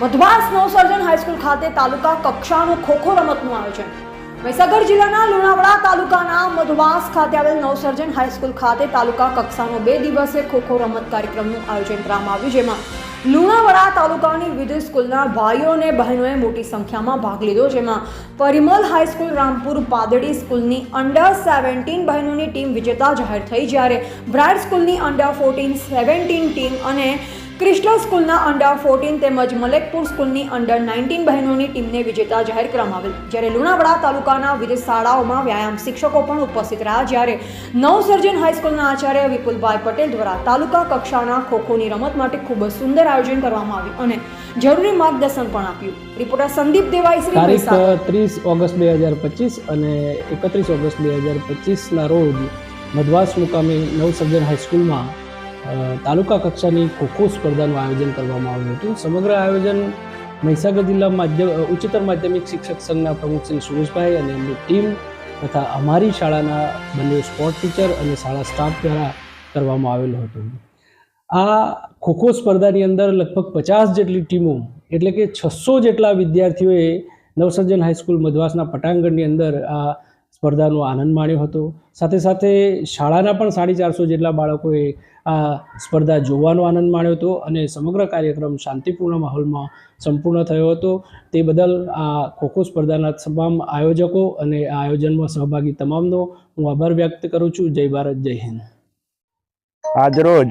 મધવાસ નવસર્જન high school ખાતે તાલુકા કક્ષાનું ખોખો રમતનું આયોજન. મહીસાગર જિલ્લાના લુણાવાડા તાલુકાના મધવાસ ખાતે આવેલ નવસર્જન હાઈસ્કૂલ ખાતે તાલુકા કક્ષાનો બે દિવસીય ખોખો રમત કાર્યક્રમનું આયોજન કરવામાં આવ્યું, જેમાં લુણાવાડા તાલુકાની વિવિધ સ્કૂલના ભાઈઓ અને બહેનોએ મોટી સંખ્યામાં ભાગ લીધો, જેમાં પરિમલ હાઈસ્કૂલ, રામપુર પાદડી સ્કૂલની અંડર સેવન્ટીન બહેનોની ટીમ વિજેતા જાહેર થઈ, જ્યારે બ્રાઇડ સ્કૂલની અંડર ફોર્ટીન સેવન્ટીન ટીમ અને ક્રિસ્ટલ સ્કૂલના અંડર ફોર્ટીન તેમજ મલેકપુર સ્કૂલની અંડર નાઇન્ટીન બહેનોની ટીમને વિજેતા જાહેર કરવામાં આવેલ. જ્યારે લુણાવાડા તાલુકાના વિવિધ શાળાઓમાં વ્યાયામ શિક્ષકો પણ ઉપસ્થિત રહ્યા. જ્યારે નવસર્જન હાઈસ્કૂલના આચાર્ય વિપુલભાઈ પટેલ દ્વારા તાલુકા કક્ષાના ખોખોની રમત માટે ખૂબ જ સુંદર આયોજન કરવામાં આવ્યું અને જરૂરી માર્ગદર્શન પણ આપ્યું. રિપોર્ટર સંદીપ દેવાઈશ્રી તારીખ ત્રીસ ઓગસ્ટ બે હજાર પચીસ અને એકત્રીસ ઓગસ્ટ બે હજાર પચીસના રોજ મધવાસ મુકામે નવસર્જન હાઈસ્કૂલમાં તાલુકા કક્ષાની ખોખો સ્પર્ધાનું આયોજન કરવામાં આવ્યું હતું. સમગ્ર આયોજન મહીસાગર જિલ્લા માધ્યમ ઉચ્ચતર માધ્યમિક શિક્ષક સંઘના પ્રમુખ શ્રી સુરેશભાઈ અને એમની ટીમ તથા અમારી શાળાના બંને સ્પોર્ટ ટીચર અને શાળા સ્ટાફ દ્વારા કરવામાં આવેલું હતું. આ ખોખો સ્પર્ધાની અંદર લગભગ પચાસ જેટલી ટીમો, એટલે કે છસો જેટલા વિદ્યાર્થીઓએ નવસર્જન હાઈસ્કૂલ મધવાસના પટાંગણની અંદર આ સ્પર્ધાનો આનંદ માણ્યો હતો. સાથે સાથે શાળાના પણ સાડી ચારસો જેટલા બાળકોએ આ સ્પર્ધા જોવાનો આનંદ માણ્યો હતો અને સમગ્ર કાર્યક્રમ શાંતિપૂર્ણ માહોલમાં સંપૂર્ણ થયો હતો. તે બદલ આ ખોખો સ્પર્ધાના તમામ આયોજકો અને આ આયોજનમાં સહભાગી તમામનો હું આભાર વ્યક્ત કરું છું. જય ભારત, જય હિન્દ. આજરોજ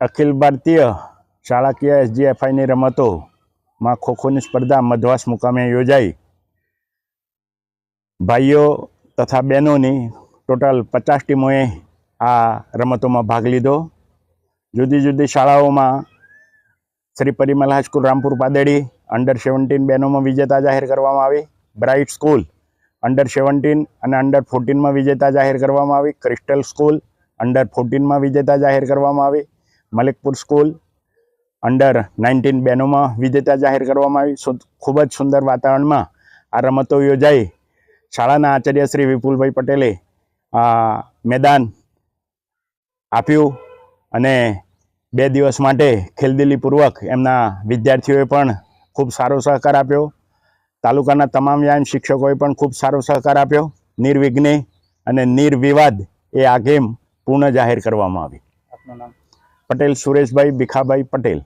અખિલ ભારતીય શાળાકીય એસજીએફઆઈની રમતોમાં ખોખોની સ્પર્ધા મધવાસ મુકામે યોજાઈ. ભાઈઓ તથા બહેનોની ટોટલ પચાસ ટીમોએ આ રમતોમાં ભાગ લીધો. જુદી જુદી શાળાઓમાં Shri Parimal high school, Rampur Padadi under seventeen બહેનોમાં વિજેતા જાહેર કરવામાં આવી. બ્રાઇટ સ્કૂલ અંડર સેવન્ટીન અને અંડર ફોર્ટીનમાં વિજેતા જાહેર કરવામાં આવી. ક્રિસ્ટલ સ્કૂલ અંડર ફોર્ટીનમાં વિજેતા જાહેર કરવામાં આવી. મલિકપુર સ્કૂલ અંડર નાઇન્ટીન બહેનોમાં વિજેતા જાહેર કરવામાં આવી. ખૂબ જ સુંદર વાતાવરણમાં આ રમતો યોજાઈ. શાળાના આચાર્ય શ્રી વિપુલભાઈ પટેલે મેદાન આપ્યું અને બે દિવસ માટે ખેલદિલીપૂર્વક એમના વિદ્યાર્થીઓએ પણ ખૂબ સારો સહકાર આપ્યો. તાલુકાના તમામ વ્યાયામ શિક્ષકોએ પણ ખૂબ સારો સહકાર આપ્યો. નિર્વિઘ્ને અને નિર્વિવાદ એ આ ગેમ પૂર્ણ જાહેર કરવામાં આવી. પટેલ સુરેશભાઈ ભીખાભાઈ પટેલ.